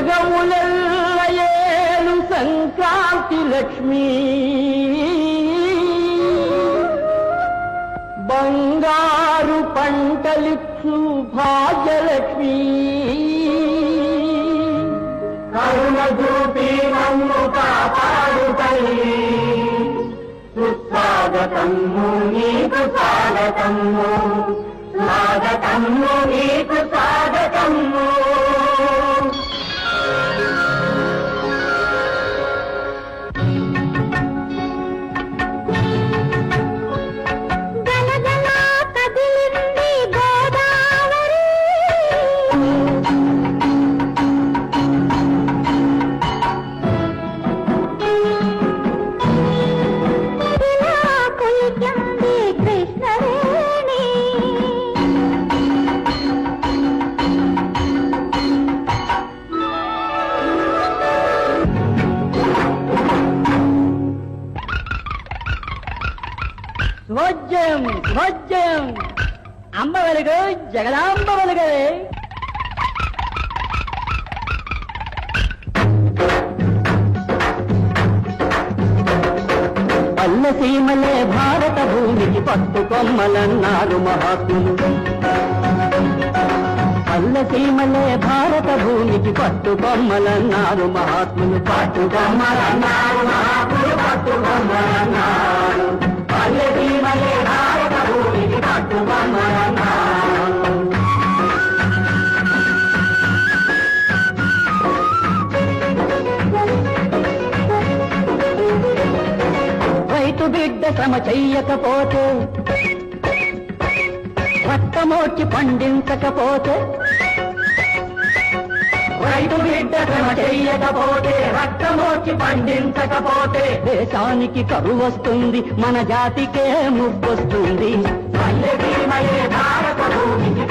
యుగములెల్లయేలు సంక్రాంతి లక్ష్మి. బంగారు పంటలిచ్చు భాగ్యలక్ష్మి కరుణ చూపి నన్ను కాపాడు తల్లి. సుస్వాగతము నీకు స్వాగతము. స్వాగతము నీ స్వజ్యం అమ్మ వెలుగు జగదాంబ వెలుగవే పల్లసీమలే భారత భూమికి పట్టు కొమ్మలన్నారు మహాత్ములు. పల్లసీమలే భారత భూమికి పట్టు కొమ్మలన్నారు మహాత్ములు. పట్టు కొమ్మలన్నారు మహాత్ములు పట్టు బిడ్డ శ్రమ చెయ్యకపోతే రక్తమోర్చి పండించకపోతే రైతు బిడ్డ శ్రమ చెయ్యకపోతే రక్తమోర్చి పండించకపోతే దేశానికి కరువు వస్తుంది మన జాతికే ముప్పొస్తుంది పల్లెటూరిమయే భారత భూమికి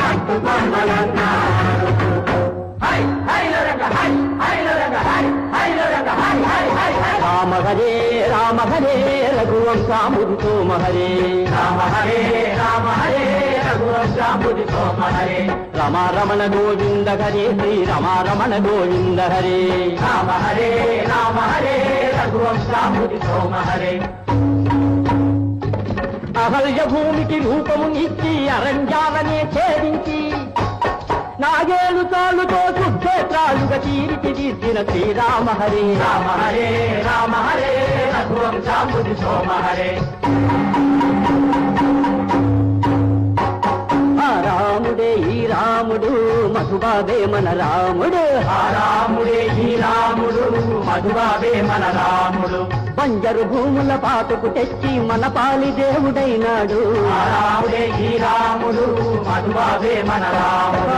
హై, హై, హై, హై, హై, హై, హై. రామ హరే రఘువంశాముది సోమ హరే రామ హరే రామ హరే రఘువంశాముది సోమ హరే రమ రమణ గోవింద హరే శ్రీ రమ రమణ గోవింద హరే. రామ హరే రామ హరే రఘువంశాముది సోమ హరే అహల్య భూమికి రూపమునిచ్చి అరణ్యాలనే ఛేదించి నాగేలు తాళ్ళుతో సుక్షేత్రాలుగా తీర్చిదిద్దిన శ్రీరామ హరే రామ హరే రామ హరే రఘువంశాంబుది సోమ హరే ఆ రాముడే ఈ రాముడు మధుబాబే మన రాముడు. రాముడే ఈ రాముడు మధుబాబే మన రాముడు బంజరు భూముల పాతకు తెచ్చి మన పాలి దేవుడైనాడు. రాముడే ఈ రాముడు మధుబాబే మన రాముడు.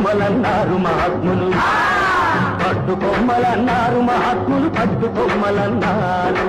కొమ్మలన్నారు మహాత్ములు. పట్టు కొమ్మలన్నారు మహాత్ములు పట్టు కొమ్మలన్నారు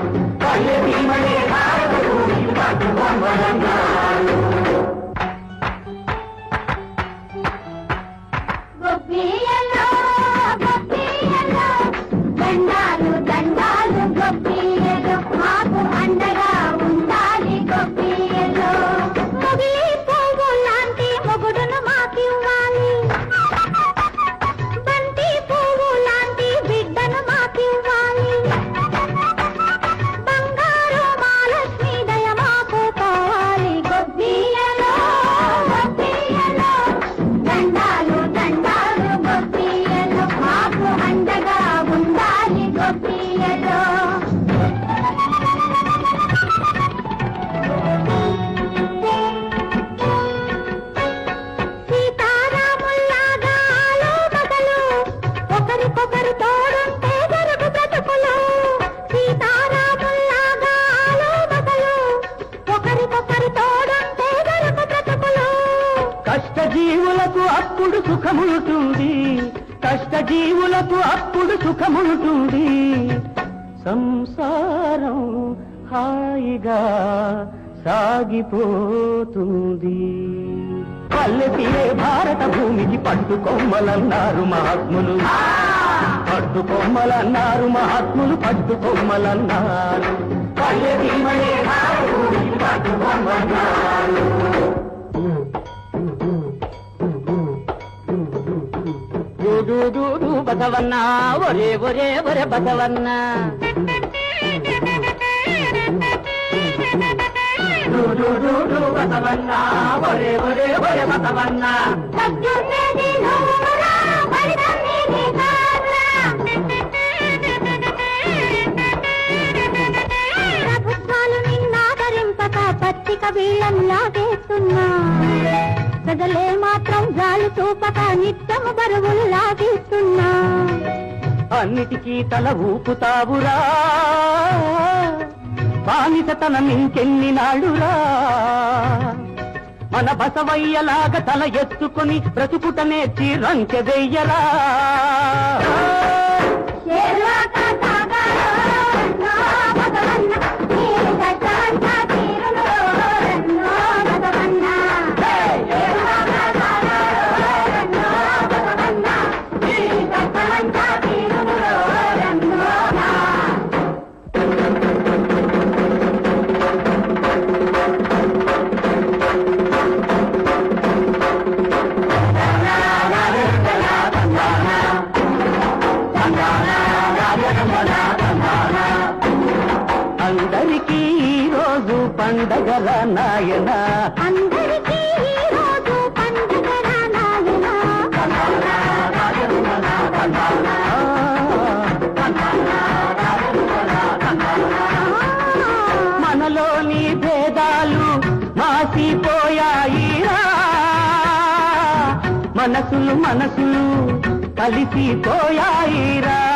సుఖముంటుంది. కష్టజీవులకు అప్పుడు సుఖముంటుంది. సంసారం హాయిగా సాగిపోతుంది. పల్లెతిరే భారత భూమికి పట్టు కొమ్మలన్నారు మహాత్ములు పట్టుకొమ్మలన్నారు మహాత్ములు పట్టుకొమ్మలన్నారు. పల్లె భీమయే నాడు దూదు దూదు బసవన్న ఒరే ఒరే ఒరే బసవన్న. బసవన్న ఒరే ఒరే ఒరే బసవన్న. ప్రభుత్వాలు పత్రిక వీళ్ళల్లా చేస్తున్నా చూపక నిత్యము బరువులు లాగేస్తున్నా అన్నిటికీ తల ఊపుతావురా. బానిసతనం ఇంకెన్ని నాడురా మన బసవయ్యలాగా తల ఎత్తుకుని బ్రతుకుట నేర్చి రంకె వెయ్యరా పండగల నాయన. అందరికీ మనలోని భేదాలు మాసిపోయాయిరా. మనసులు మనసులు కలిసిపోయాయిరా.